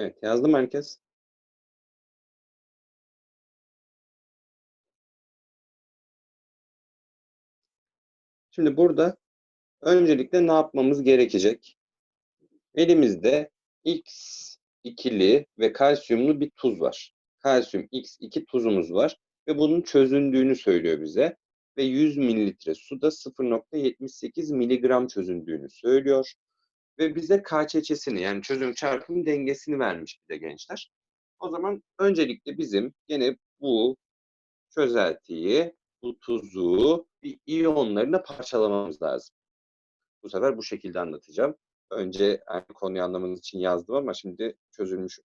Evet, yazdı mı herkes? Şimdi burada öncelikle ne yapmamız gerekecek? Elimizde X ikili ve kalsiyumlu bir tuz var. Kalsiyum X2 tuzumuz var ve bunun çözündüğünü söylüyor bize ve 100 mililitre suda 0.78 miligram çözündüğünü söylüyor ve bize KÇÇ'sini yani çözüm çarpım dengesini vermiş bize gençler. O zaman öncelikle bizim gene bu çözeltiyi, bu tuzu bir iyonlarına parçalamamız lazım. Bu sefer bu şekilde anlatacağım. Önce yani konuyu anlamanız için yazdım ama şimdi çözülmüş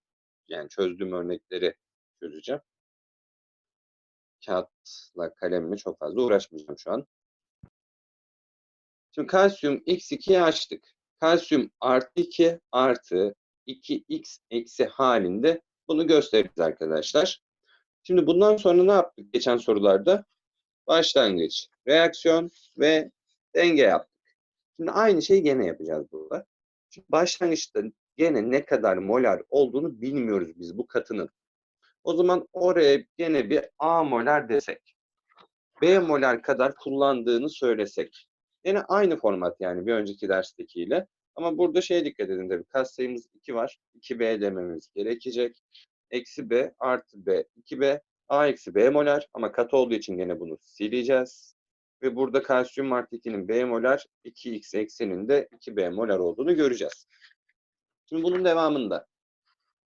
yani çözdüğüm örnekleri çözeceğim. Kağıtla kalemle çok fazla uğraşmayacağım şu an. Şimdi kalsiyum x2'yi açtık. Kalsiyum artı 2 artı 2x eksi halinde bunu gösteririz arkadaşlar. Şimdi bundan sonra ne yaptık geçen sorularda? Başlangıç, reaksiyon ve denge yaptık. Şimdi aynı şeyi gene yapacağız burada. Çünkü başlangıçta gene ne kadar molar olduğunu bilmiyoruz biz bu katının. O zaman oraya gene bir A molar desek. B molar kadar kullandığını söylesek. Yine aynı format yani bir önceki derstekiyle. Ama burada şeye dikkat edin tabii. Kas sayımız 2 var. 2B dememiz gerekecek. Eksi B artı B 2B. A eksi B molar ama katı olduğu için gene bunu sileceğiz. Ve burada kalsiyum artı 2'nin B molar 2X ekseninde de 2B molar olduğunu göreceğiz. Şimdi bunun devamında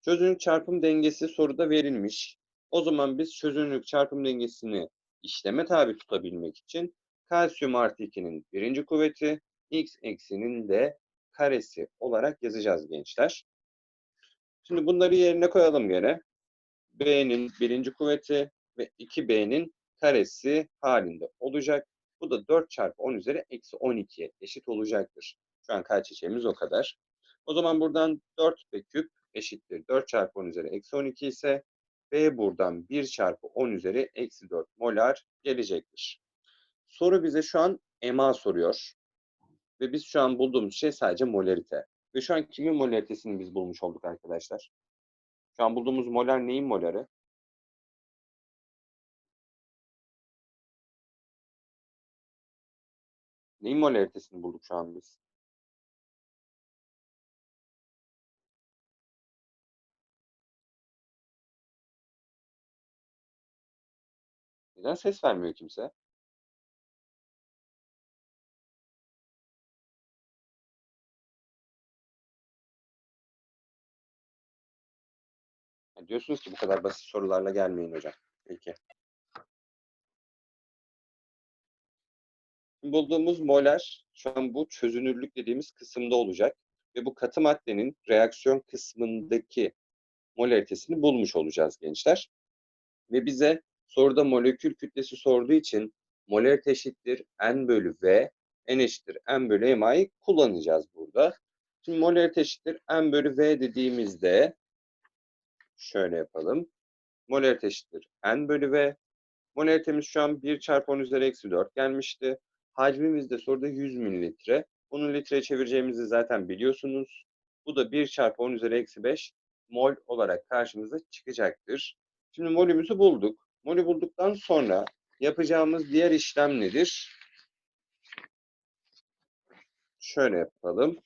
çözünürlük çarpım dengesi soruda verilmiş. O zaman biz çözünürlük çarpım dengesini işleme tabi tutabilmek için kalsiyum artı 2'nin birinci kuvveti x eksinin de karesi olarak yazacağız gençler. Şimdi bunları yerine koyalım gene. B'nin birinci kuvveti ve 2B'nin karesi halinde olacak. Bu da 4 çarpı 10 üzeri eksi 12'ye eşit olacaktır. Şu an kaç çiçeğimiz o kadar. O zaman buradan 4B küp eşittir. 4 çarpı 10 üzeri eksi 12 ise B buradan 1 çarpı 10 üzeri eksi 4 molar gelecektir. Soru bize şu an EMA soruyor. Ve biz şu an bulduğumuz şey sadece molarite. Ve şu an kimin molaritesini biz bulmuş olduk arkadaşlar? Şu an bulduğumuz molar neyin moları? Neyin molaritesini bulduk şu an biz? Neden ses vermiyor kimse? Diyorsunuz ki bu kadar basit sorularla gelmeyin hocam. Peki. Bulduğumuz molar şu an bu çözünürlük dediğimiz kısımda olacak. Ve bu katı maddenin reaksiyon kısmındaki molaritesini bulmuş olacağız gençler. Ve bize soruda molekül kütlesi sorduğu için molarite eşittir n bölü v, n eşittir n bölü ma'yı kullanacağız burada. Şimdi molarite eşittir n bölü v dediğimizde şöyle yapalım. Molarite eşittir n bölü v. Molaritemiz şu an 1 çarpı 10 üzeri eksi 4 gelmişti. Hacmimiz de soruda 100 mililitre. Bunu litreye çevireceğimizi zaten biliyorsunuz. Bu da 1 çarpı 10 üzeri eksi 5 mol olarak karşımıza çıkacaktır. Şimdi molümüzü bulduk. Molü bulduktan sonra yapacağımız diğer işlem nedir? Şöyle yapalım.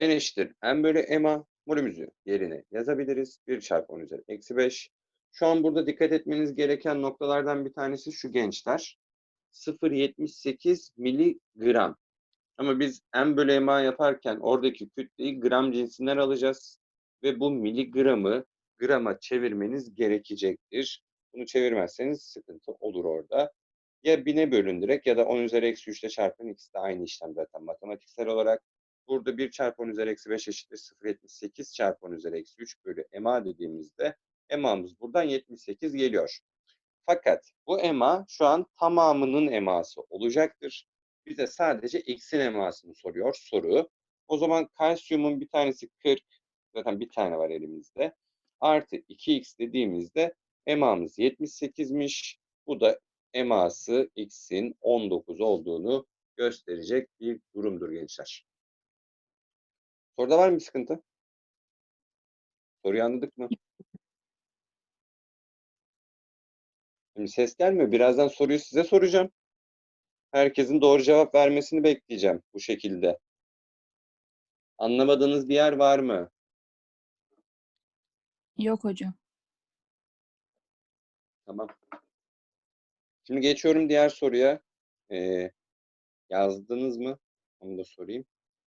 N eşittir n bölü MA molümüzü yerine yazabiliriz. 1 çarpı 10 üzeri eksi 5. Şu an burada dikkat etmeniz gereken noktalardan bir tanesi şu gençler. 0.78 miligram. Ama biz M bölü MA yaparken oradaki kütleyi gram cinsinden alacağız. Ve bu miligramı grama çevirmeniz gerekecektir. Bunu çevirmezseniz sıkıntı olur orada. Ya bine bölün direkt ya da 10 üzeri eksi 3 ile çarpın. İkisi de aynı işlem zaten matematiksel olarak. Burada 1 çarpı 10 üzeri eksi 5 eşittir 0.78 çarpı 10 üzeri eksi 3 bölü MA dediğimizde EMA'mız buradan 78 geliyor. Fakat bu EMA şu an tamamının EMA'sı olacaktır. Bize sadece X'in EMA'sını soruyor soru. O zaman kalsiyumun bir tanesi 40. Zaten bir tane var elimizde. Artı 2X dediğimizde EMA'mız 78'miş. Bu da EMA'sı X'in 19 olduğunu gösterecek bir durumdur gençler. Soruda var mı bir sıkıntı? Soruyu anladık mı? Şimdi ses gelmiyor. Birazdan soruyu size soracağım. Herkesin doğru cevap vermesini bekleyeceğim bu şekilde. Anlamadığınız bir yer var mı? Yok hocam. Tamam. Şimdi geçiyorum diğer soruya. Ee, yazdınız mı? Onu da sorayım.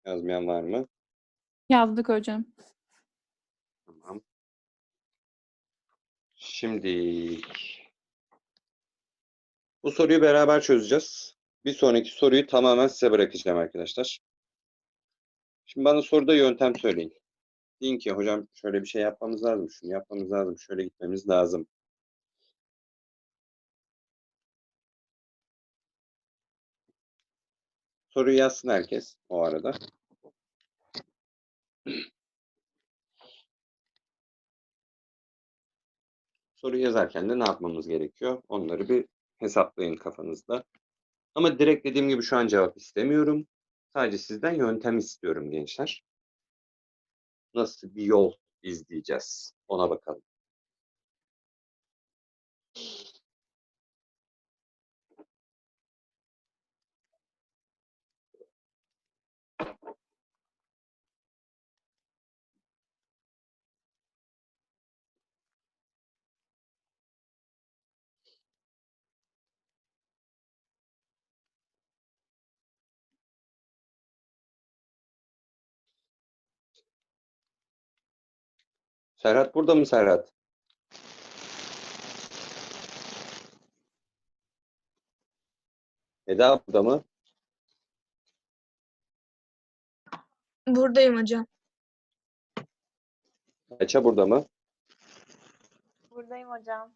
Yazmayan var mı? Yazdık hocam. Tamam. Şimdi bu soruyu beraber çözeceğiz. Bir sonraki soruyu tamamen size bırakacağım arkadaşlar. Şimdi bana soruda yöntem söyleyin. Deyin ki hocam şöyle bir şey yapmamız lazım, şunu yapmamız lazım, şöyle gitmemiz lazım. Soruyu yazsın herkes o arada. Soruyu yazarken de ne yapmamız gerekiyor? Onları bir hesaplayın kafanızda. Ama direkt dediğim gibi şu an cevap istemiyorum. Sadece sizden yöntem istiyorum gençler. Nasıl bir yol izleyeceğiz? Ona bakalım. Serhat burada mı Serhat? Eda burada mı? Buradayım hocam. Ayça burada mı? Buradayım hocam.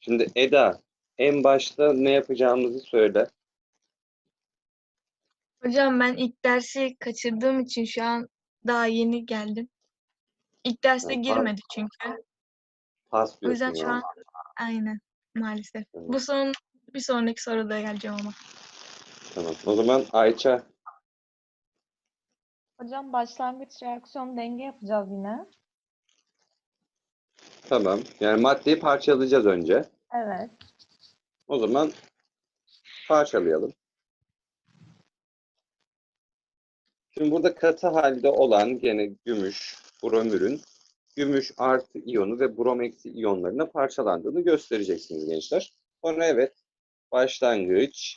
Şimdi Eda en başta ne yapacağımızı söyle. Hocam ben ilk dersi kaçırdığım için şu an daha yeni geldim. İlk derste Ha, par- girmedik çünkü. Pas O yüzden diyorsun şu yani. an aynen maalesef. Tamam. Bu son bir sonraki soruda geleceğim ama. Tamam. O zaman Ayça Hocam başlangıç reaksiyon denge yapacağız yine. tamam. Yani maddeyi parçalayacağız önce. Evet. O zaman parçalayalım. Şimdi burada katı halde olan gene gümüş, bromürün gümüş artı iyonu ve brom eksi iyonlarına parçalandığını göstereceksiniz gençler. Sonra evet başlangıç,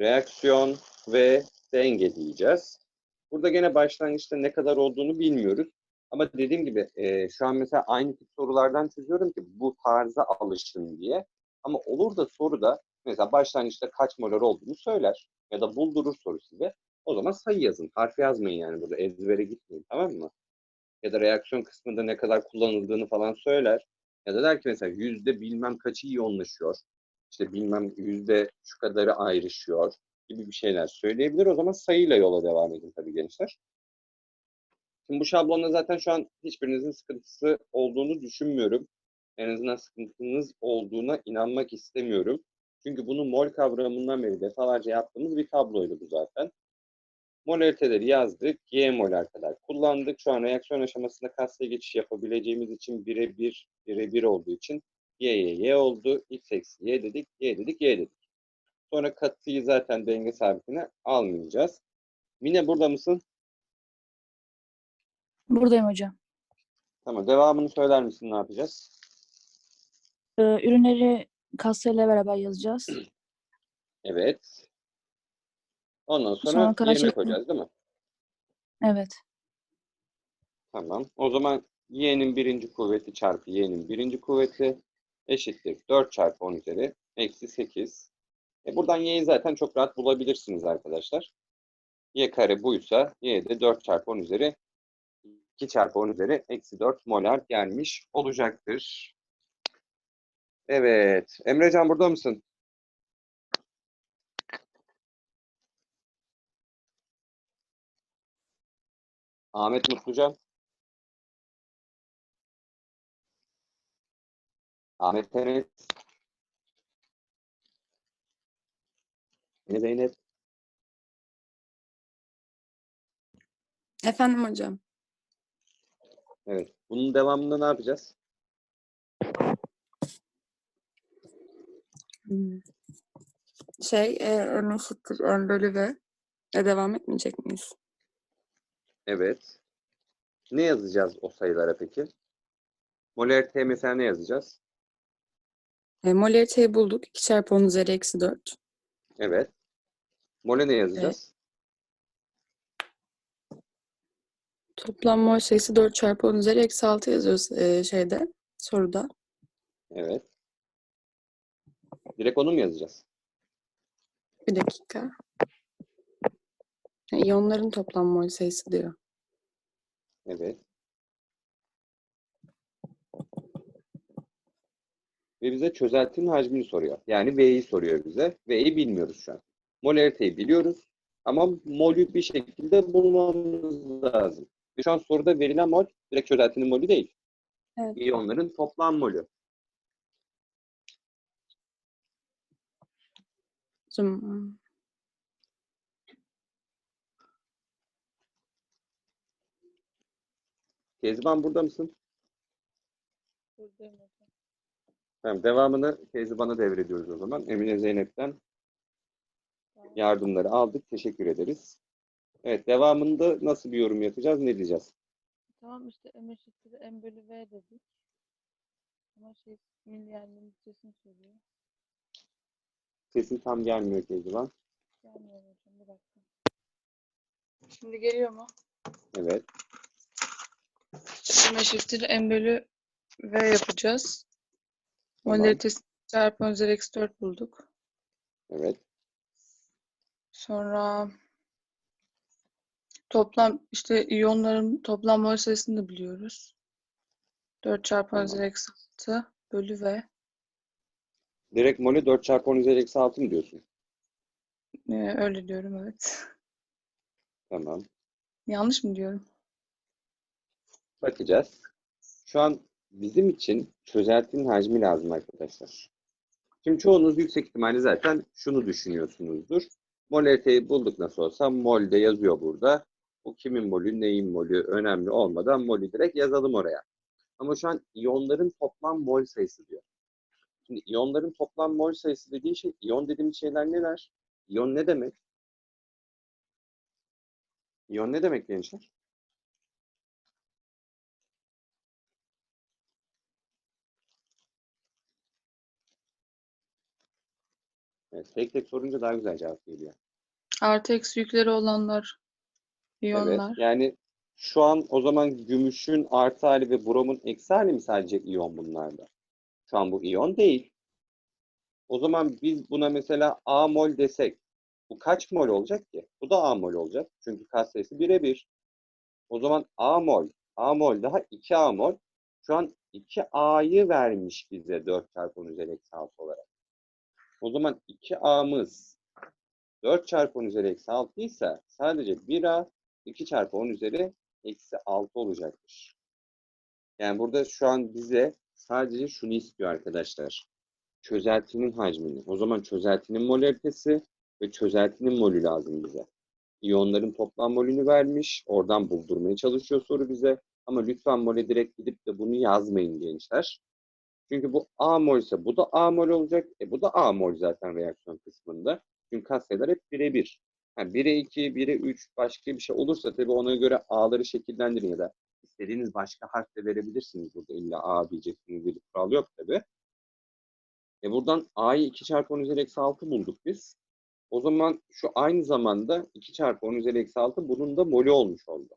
reaksiyon ve denge diyeceğiz. Burada gene başlangıçta ne kadar olduğunu bilmiyoruz. Ama dediğim gibi e, şu an mesela aynı tip sorulardan çözüyorum ki bu tarza alışın diye. Ama olur da soruda mesela başlangıçta kaç molar olduğunu söyler ya da buldurur soru size. O zaman sayı yazın. Harf yazmayın yani burada ezbere gitmeyin tamam mı? Ya da reaksiyon kısmında ne kadar kullanıldığını falan söyler. Ya da der ki mesela yüzde bilmem kaçı iyonlaşıyor. İşte bilmem yüzde şu kadarı ayrışıyor gibi bir şeyler söyleyebilir. O zaman sayıyla yola devam edin tabii gençler. Şimdi bu şablonda zaten şu an hiçbirinizin sıkıntısı olduğunu düşünmüyorum. En azından sıkıntınız olduğuna inanmak istemiyorum. Çünkü bunu mol kavramından beri defalarca yaptığımız bir tabloydu bu zaten. Molariteleri yazdık. Y kadar kullandık. Şu an reaksiyon aşamasında katsayı geçiş yapabileceğimiz için birebir birebir olduğu için Y Y Y oldu. X eksi Y dedik. Y dedik. Y dedik. Sonra katıyı zaten denge sabitine almayacağız. Mine burada mısın? Buradayım hocam. Tamam. Devamını söyler misin? Ne yapacağız? Ee, ürünleri kasayla beraber yazacağız. Evet. Ondan sonra, Sonra yerine koyacağız değil mi? Evet. Tamam. O zaman y'nin birinci kuvveti çarpı y'nin birinci kuvveti eşittir 4 çarpı 10 üzeri eksi 8. E buradan y'yi zaten çok rahat bulabilirsiniz arkadaşlar. y kare buysa y de 4 çarpı 10 üzeri 2 çarpı 10 üzeri eksi 4 molar gelmiş olacaktır. Evet. Emrecan burada mısın? Ahmet Mutlucan. Ahmet Tenet. Yine Zeynep. Efendim hocam. Evet. Bunun devamında ne yapacağız? Hmm. Şey, e, M eşittir M bölü V. E, devam etmeyecek miyiz? Evet. Ne yazacağız o sayılara peki? Molarite mesela ne yazacağız? E, molariteyi bulduk. 2 çarpı 10 üzeri eksi 4. Evet. Mole ne yazacağız? Toplam mol sayısı 4 çarpı 10 üzeri eksi 6 yazıyoruz e, şeyde, soruda. Evet. Direkt onu mu yazacağız? Bir dakika. E, iyonların toplam mol sayısı diyor. Evet. Ve bize çözeltinin hacmini soruyor. Yani V'yi soruyor bize. V'yi bilmiyoruz şu an. Molariteyi biliyoruz. Ama molü bir şekilde bulmamız lazım. Ve şu an soruda verilen mol direkt çözeltinin molü değil. Evet. İyonların toplam molü. Hocam, Kezban burada mısın? Buradayım hocam. Tamam, devamını Kezban'a devrediyoruz o zaman. Emine Zeynep'ten yardımları aldık. Teşekkür ederiz. Evet, devamında nasıl bir yorum yapacağız, ne diyeceğiz? Tamam işte m eşittir m bölü v dedik. Ama şey milyarın litrесini soruyor. Sesin tam gelmiyor Kezban. Gelmiyor hocam bir dakika. Şimdi geliyor mu? Evet, M eşittir M bölü V yapacağız. Tamam. Molaritesi çarpı 10 üzeri eksi 4 bulduk. evet, Sonra toplam işte iyonların toplam mol sayısını da biliyoruz. 4 çarpı 10 üzeri eksi 6 bölü V. Direkt molü 4 çarpı 10 üzeri eksi 6 mı diyorsun? Ee, öyle diyorum evet. Tamam. Yanlış mı diyorum? Bakacağız. Şu an bizim için çözeltinin hacmi lazım arkadaşlar. Şimdi çoğunuz yüksek ihtimalle zaten şunu düşünüyorsunuzdur. Molariteyi bulduk nasıl olsa. Mol de yazıyor burada. Bu kimin molü, neyin molü önemli olmadan molü direkt yazalım oraya. Ama şu an iyonların toplam mol sayısı diyor. Şimdi iyonların toplam mol sayısı dediği şey, iyon dediğimiz şeyler neler? İyon ne demek? İyon ne demek gençler? Evet, tek tek sorunca daha güzel cevap geliyor. Artı eksi yükleri olanlar iyonlar. Evet, yani şu an o zaman gümüşün artı hali ve bromun eksi hali mi sadece iyon bunlarda? Şu an bu iyon değil. O zaman biz buna mesela A mol desek, bu kaç mol olacak ki? Bu da A mol olacak. Çünkü kat sayısı birebir. O zaman A mol, A mol daha 2A mol. Şu an 2A'yı vermiş bize 4 çarpı 10 üzeri eksi 6 olarak. O zaman 2A'mız 4 çarpı 10 üzeri eksi 6 ise sadece 1A 2 çarpı 10 üzeri eksi 6 olacaktır. Yani burada şu an bize sadece şunu istiyor arkadaşlar. Çözeltinin hacmini. O zaman çözeltinin molaritesi ve çözeltinin molü lazım bize. İyonların toplam molünü vermiş. Oradan buldurmaya çalışıyor soru bize. Ama lütfen mole direkt gidip de bunu yazmayın gençler. Çünkü bu A mol ise bu da A mol olacak. E bu da A mol zaten reaksiyon kısmında. Çünkü katsayılar hep birebir. Yani 1'e 2, 1'e 3 başka bir şey olursa tabii ona göre A'ları şekillendirin ya da istediğiniz başka harf de verebilirsiniz. Burada illa A diyeceksiniz diye bir kural yok tabii. E buradan A'yı 2 çarpı 10 üzeri eksi 6 bulduk biz. O zaman şu aynı zamanda 2 çarpı 10 üzeri eksi 6 bunun da molü olmuş oldu.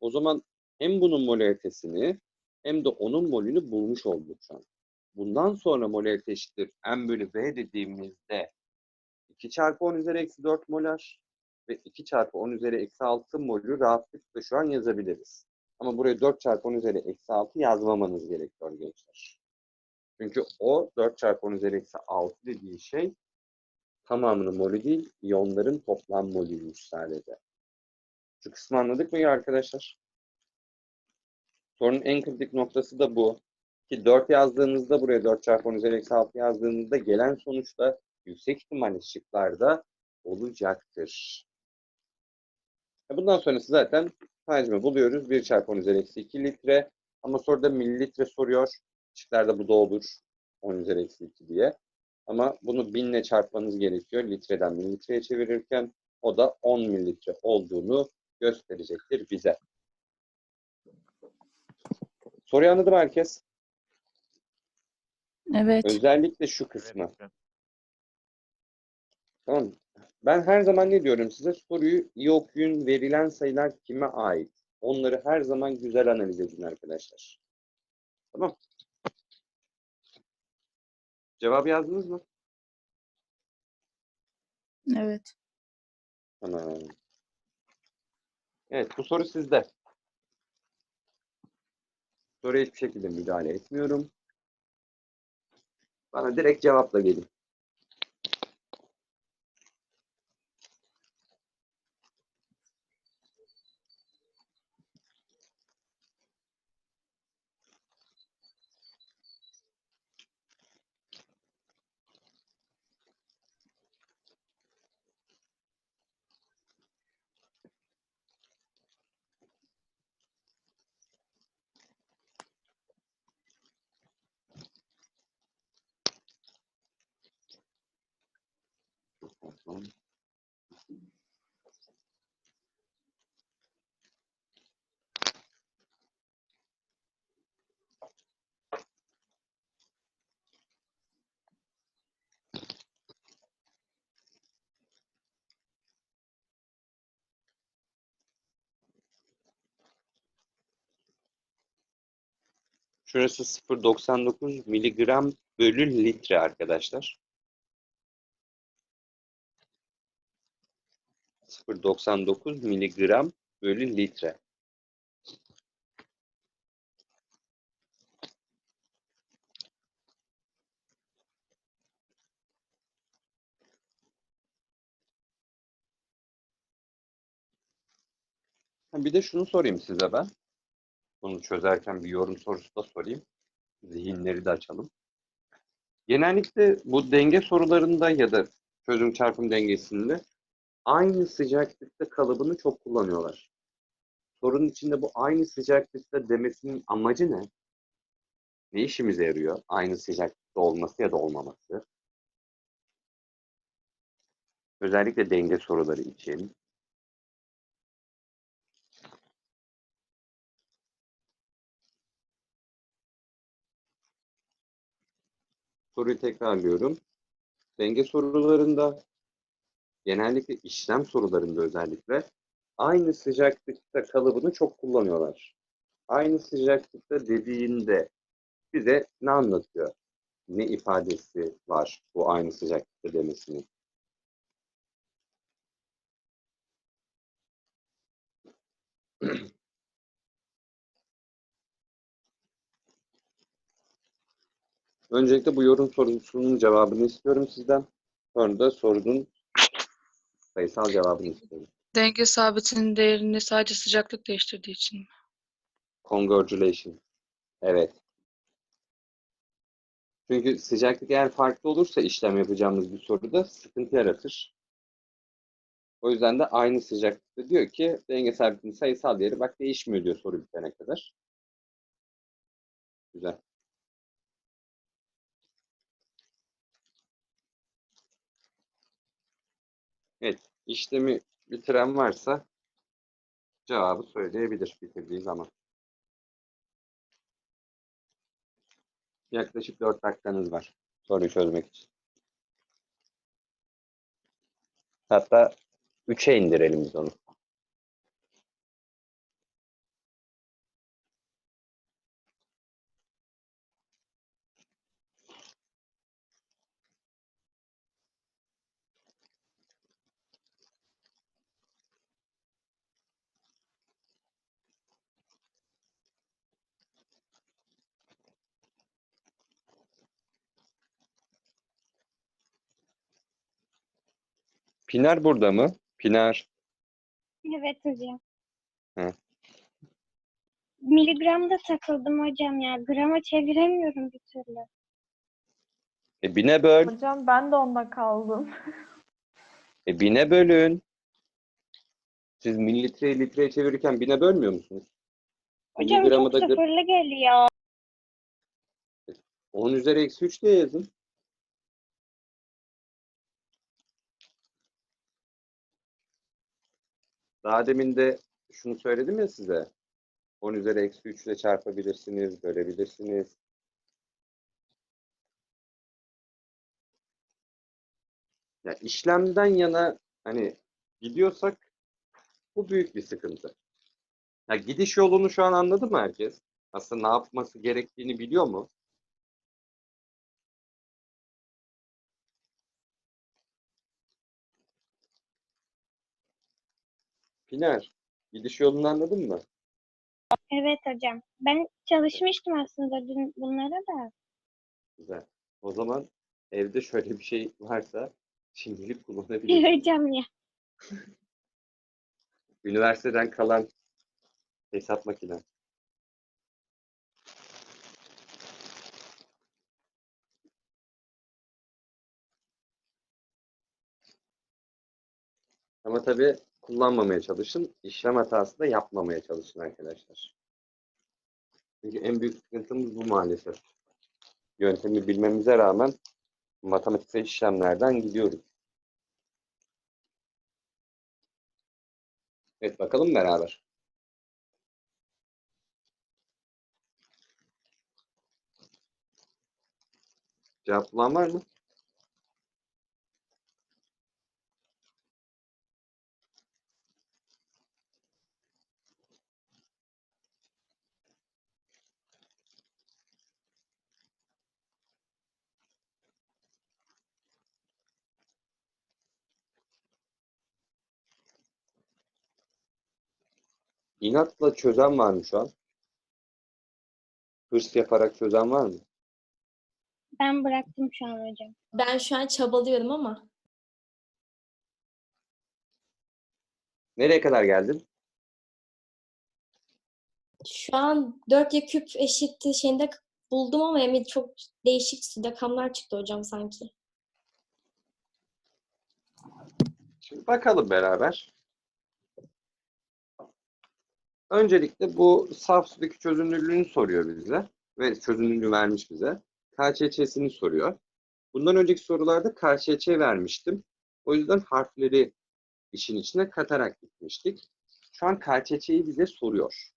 O zaman hem bunun molaritesini hem de onun molünü bulmuş olduk şu an. Bundan sonra molarite eşittir m bölü v dediğimizde 2 çarpı 10 üzeri eksi 4 molar ve 2 çarpı 10 üzeri eksi 6 molü rahatlıkla şu an yazabiliriz. Ama buraya 4 çarpı 10 üzeri eksi 6 yazmamanız gerekiyor gençler. Çünkü o 4 çarpı 10 üzeri eksi 6 dediği şey tamamının molü değil, iyonların toplam molüymüş sadece. Şu kısmı anladık mı arkadaşlar? Sorunun en kritik noktası da bu. Ki 4 yazdığınızda buraya 4 çarpı 10 üzeri eksi 6 yazdığınızda gelen sonuç da yüksek ihtimalle şıklarda olacaktır. E Bundan sonrası zaten hacmi buluyoruz. 1 çarpı 10 üzeri eksi 2 litre. Ama soruda mililitre soruyor. Şıklarda bu da olur. 10 üzeri eksi 2 diye. Ama bunu binle çarpmanız gerekiyor. Litreden mililitreye çevirirken o da 10 mililitre olduğunu gösterecektir bize. Soruyu anladı mı herkes? Evet. Özellikle şu kısmı. Tamam. mı? Ben her zaman ne diyorum size? Soruyu iyi okuyun. Verilen sayılar kime ait? Onları her zaman güzel analiz edin arkadaşlar. Tamam. Cevabı yazdınız mı? Evet. Tamam. Evet, bu soru sizde. Soruya hiçbir şekilde müdahale etmiyorum. Bana direkt cevapla gelin. Tamam. Şurası 0.99 miligram bölü litre arkadaşlar. 0.99 miligram bölü litre. Bir de şunu sorayım size ben. Bunu çözerken bir yorum sorusu da sorayım. Zihinleri de açalım. Genellikle bu denge sorularında ya da çözüm çarpım dengesinde aynı sıcaklıkta kalıbını çok kullanıyorlar. Sorunun içinde bu aynı sıcaklıkta demesinin amacı ne? Ne işimize yarıyor? Aynı sıcaklıkta olması ya da olmaması. Özellikle denge soruları için. Soruyu tekrarlıyorum. Denge sorularında genellikle işlem sorularında özellikle aynı sıcaklıkta kalıbını çok kullanıyorlar. Aynı sıcaklıkta dediğinde bize ne anlatıyor? Ne ifadesi var bu aynı sıcaklıkta demesinin? Öncelikle bu yorum sorusunun cevabını istiyorum sizden. Sonra da sorunun sayısal cevabını istiyorum. Denge sabitinin değerini sadece sıcaklık değiştirdiği için mi? Congratulation. Evet. Çünkü sıcaklık eğer farklı olursa işlem yapacağımız bir soruda sıkıntı yaratır. O yüzden de aynı sıcaklıkta diyor ki denge sabitinin sayısal değeri bak değişmiyor diyor soru bitene kadar. Güzel. Evet. işlemi bitiren varsa cevabı söyleyebilir bitirdiği zaman. Yaklaşık 4 dakikanız var soruyu çözmek için. Hatta 3'e indirelim biz onu. Pinar burada mı? Pinar. Evet hocam. Hı. Miligramda takıldım hocam ya. Grama çeviremiyorum bir türlü. E bine böl. Hocam ben de onda kaldım. E bine bölün. Siz mililitreyi litreye çevirirken bine bölmüyor musunuz? Hocam Miligramı çok da sıfırlı geliyor. 10 üzeri eksi 3 diye yazın. Daha demin de şunu söyledim ya size. 10 üzeri eksi 3 ile çarpabilirsiniz, bölebilirsiniz. Ya işlemden yana hani gidiyorsak bu büyük bir sıkıntı. Ya gidiş yolunu şu an anladı mı herkes? Aslında ne yapması gerektiğini biliyor mu? Pınar, gidiş yolunu anladın mı? Evet hocam. Ben çalışmıştım aslında dün bunlara da. Güzel. O zaman evde şöyle bir şey varsa şimdilik kullanabilirsin. hocam ya. Üniversiteden kalan hesap makine. Ama tabii kullanmamaya çalışın. İşlem hatası da yapmamaya çalışın arkadaşlar. Çünkü en büyük sıkıntımız bu maalesef. Yöntemi bilmemize rağmen matematiksel işlemlerden gidiyoruz. Evet bakalım beraber. Cevap var mı? İnatla çözen var mı şu an? Hırs yaparak çözen var mı? Ben bıraktım şu an hocam. Ben şu an çabalıyorum ama Nereye kadar geldin? şu an 4 ya küp eşittir şeyinde buldum ama emin çok değişik rakamlar çıktı hocam sanki. Şimdi bakalım beraber. Öncelikle bu saf sudaki çözünürlüğünü soruyor bize. Ve çözünürlüğü vermiş bize. KÇÇ'sini soruyor. Bundan önceki sorularda KÇÇ vermiştim. O yüzden harfleri işin içine katarak gitmiştik. Şu an KÇÇ'yi bize soruyor.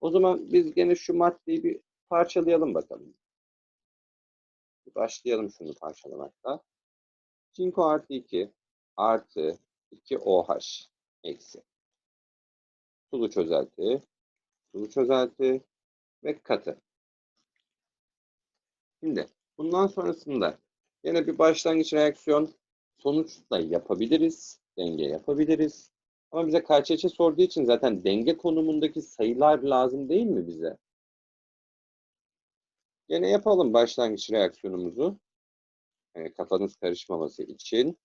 O zaman biz gene şu maddeyi bir parçalayalım bakalım. Başlayalım şunu parçalamakta. Çinko artı 2 artı 2 OH eksi. Sulu çözelti, sulu çözelti ve katı. Şimdi bundan sonrasında yine bir başlangıç reaksiyon sonuçla yapabiliriz. Denge yapabiliriz. Ama bize KÇÇ sorduğu için zaten denge konumundaki sayılar lazım değil mi bize? Yine yapalım başlangıç reaksiyonumuzu. Yani kafanız karışmaması için.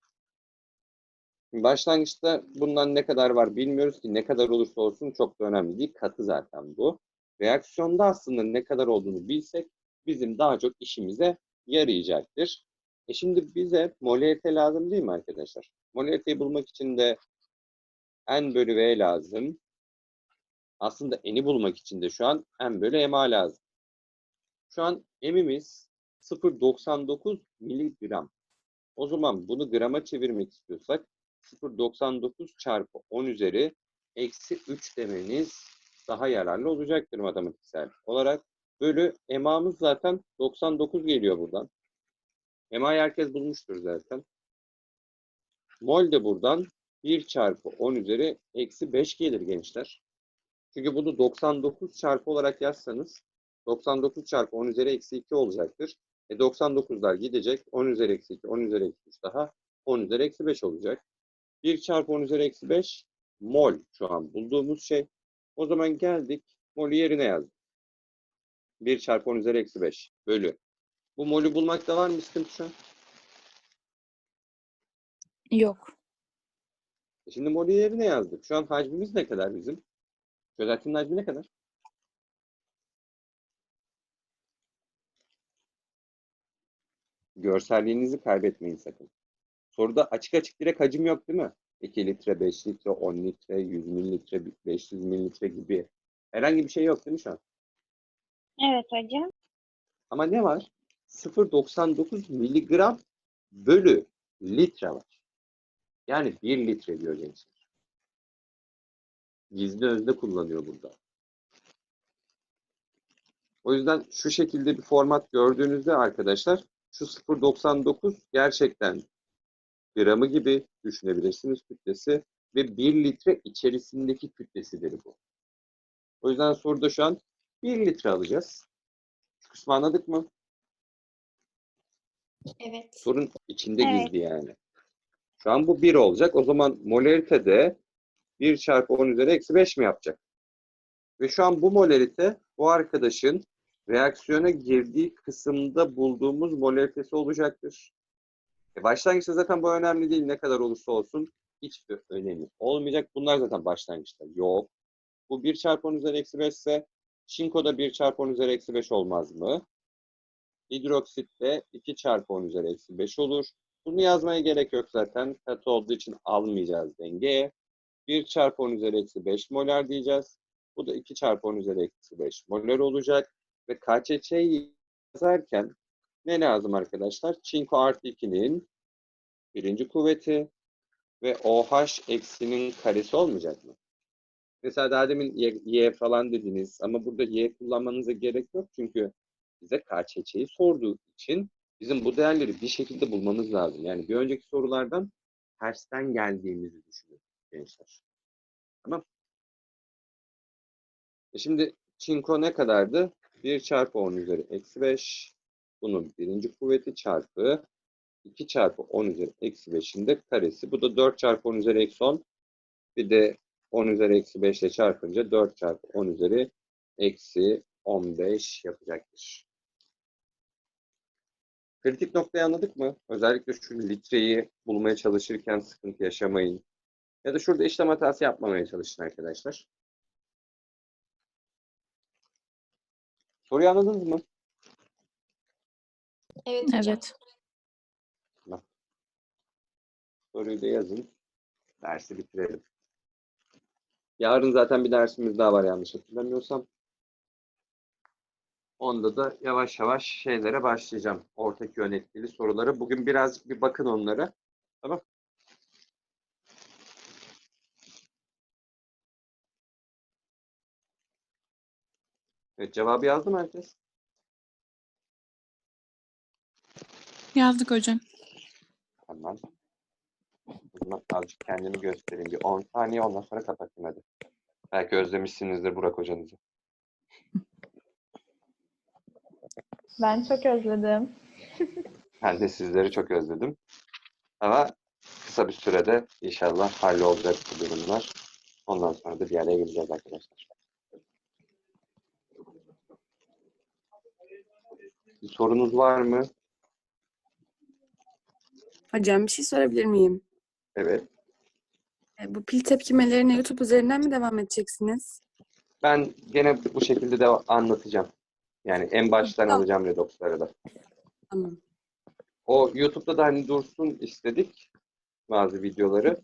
Başlangıçta bundan ne kadar var bilmiyoruz ki ne kadar olursa olsun çok da önemli değil. Katı zaten bu. Reaksiyonda aslında ne kadar olduğunu bilsek bizim daha çok işimize yarayacaktır. E şimdi bize molarite lazım değil mi arkadaşlar? Molariteyi bulmak için de n bölü v lazım. Aslında n'i bulmak için de şu an n bölü ma lazım. Şu an m'imiz 0.99 miligram. O zaman bunu grama çevirmek istiyorsak 0.99 çarpı 10 üzeri eksi 3 demeniz daha yararlı olacaktır matematiksel olarak. Bölü EMA'mız zaten 99 geliyor buradan. EMA'yı herkes bulmuştur zaten. Mol de buradan 1 çarpı 10 üzeri eksi 5 gelir gençler. Çünkü bunu 99 çarpı olarak yazsanız 99 çarpı 10 üzeri eksi 2 olacaktır. E 99'lar gidecek. 10 üzeri eksi 2, 10 üzeri eksi 3 daha 10 üzeri eksi 5 olacak. 1 çarpı 10 üzeri eksi 5 mol şu an bulduğumuz şey. O zaman geldik molü yerine yazdık. 1 çarpı 10 üzeri eksi 5 bölü. Bu molü bulmakta var mı sıkıntı şu an? Yok. E Şimdi molü yerine yazdık. Şu an hacmimiz ne kadar bizim? Çözeltinin hacmi ne kadar? Görselliğinizi kaybetmeyin sakın. Soruda açık açık direkt hacim yok değil mi? 2 litre, 5 litre, 10 litre, 100 mililitre, 500 mililitre gibi herhangi bir şey yok değil mi şu an? Evet hocam. Ama ne var? 0.99 miligram bölü litre var. Yani 1 litre diyor gençler. Gizli özne kullanıyor burada. O yüzden şu şekilde bir format gördüğünüzde arkadaşlar şu 0.99 gerçekten gramı gibi düşünebilirsiniz kütlesi ve 1 litre içerisindeki kütlesidir bu. O yüzden soruda şu an 1 litre alacağız. Şu kısmı anladık mı? Evet. Sorun içinde Evet. gizli yani. Şu an bu 1 olacak. O zaman molarite de 1 çarpı 10 üzeri eksi 5 mi yapacak? Ve şu an bu molarite bu arkadaşın reaksiyona girdiği kısımda bulduğumuz molaritesi olacaktır. E başlangıçta zaten bu önemli değil. Ne kadar olursa olsun hiçbir önemi olmayacak. Bunlar zaten başlangıçta yok. Bu 1 çarpı 10 üzeri eksi 5 ise çinko da 1 çarpı 10 üzeri eksi 5 olmaz mı? Hidroksit de 2 çarpı 10 üzeri eksi 5 olur. Bunu yazmaya gerek yok zaten. Katı olduğu için almayacağız dengeye. 1 çarpı 10 üzeri eksi 5 molar diyeceğiz. Bu da 2 çarpı 10 üzeri eksi 5 molar olacak. Ve KÇÇ'yi yazarken ne lazım arkadaşlar? Çinko artı 2'nin birinci kuvveti ve OH eksinin karesi olmayacak mı? Mesela daha demin Y, Y falan dediniz ama burada Y kullanmanıza gerek yok çünkü bize KÇÇ'yi sorduğu için bizim bu değerleri bir şekilde bulmamız lazım. Yani bir önceki sorulardan tersten geldiğimizi düşünün gençler. Tamam. E şimdi çinko ne kadardı? 1 çarpı 10 üzeri eksi 5. Bunun birinci kuvveti çarpı 2 çarpı 10 üzeri eksi 5'in de karesi. Bu da 4 çarpı 10 üzeri eksi 10. Bir de 10 üzeri eksi 5 ile çarpınca 4 çarpı 10 üzeri eksi 15 yapacaktır. Kritik noktayı anladık mı? Özellikle şu litreyi bulmaya çalışırken sıkıntı yaşamayın. Ya da şurada işlem hatası yapmamaya çalışın arkadaşlar. Soruyu anladınız mı? Evet hocam. Evet. Soruyu da yazın. Dersi bitirelim. Yarın zaten bir dersimiz daha var yanlış hatırlamıyorsam. Onda da yavaş yavaş şeylere başlayacağım. Ortak yön etkili soruları. Bugün birazcık bir bakın onlara. Tamam. Evet cevabı yazdı mı herkes? Yazdık hocam. Tamam. Azıcık kendimi göstereyim. Bir 10 saniye ondan sonra kapatayım hadi. Belki özlemişsinizdir Burak hocanızı. Ben çok özledim. Ben de sizleri çok özledim. Ama kısa bir sürede inşallah hallolacak bu durumlar. Ondan sonra da bir araya geleceğiz arkadaşlar. Bir sorunuz var mı? Hocam bir şey sorabilir miyim? Evet. E, Bu pil tepkimelerine YouTube üzerinden mi devam edeceksiniz? Ben gene bu şekilde de anlatacağım. Yani en baştan Tamam. alacağım redoxları da. Tamam. O YouTube'da da hani dursun istedik bazı videoları.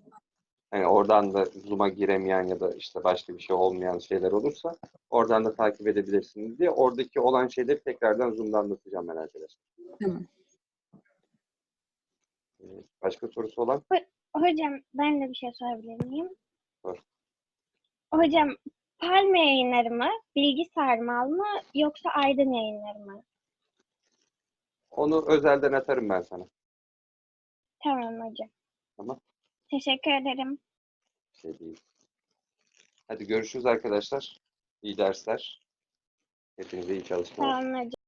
Hani oradan da Zoom'a giremeyen ya da işte başka bir şey olmayan şeyler olursa oradan da takip edebilirsiniz diye. Oradaki olan şeyleri tekrardan Zoom'da anlatacağım ben arkadaşlar. Tamam. Ee, Başka sorusu olan? Hocam ben de bir şey sorabilir miyim? Sor. Hocam Palme yayınları mı, Bilgi Sarmal mı yoksa Aydın yayınları mı? Onu özelden atarım ben sana. Tamam hocam. Tamam. Teşekkür ederim. Bir şey değil. Hadi görüşürüz arkadaşlar. İyi dersler. Hepinize iyi çalışmalar. Olun hocam.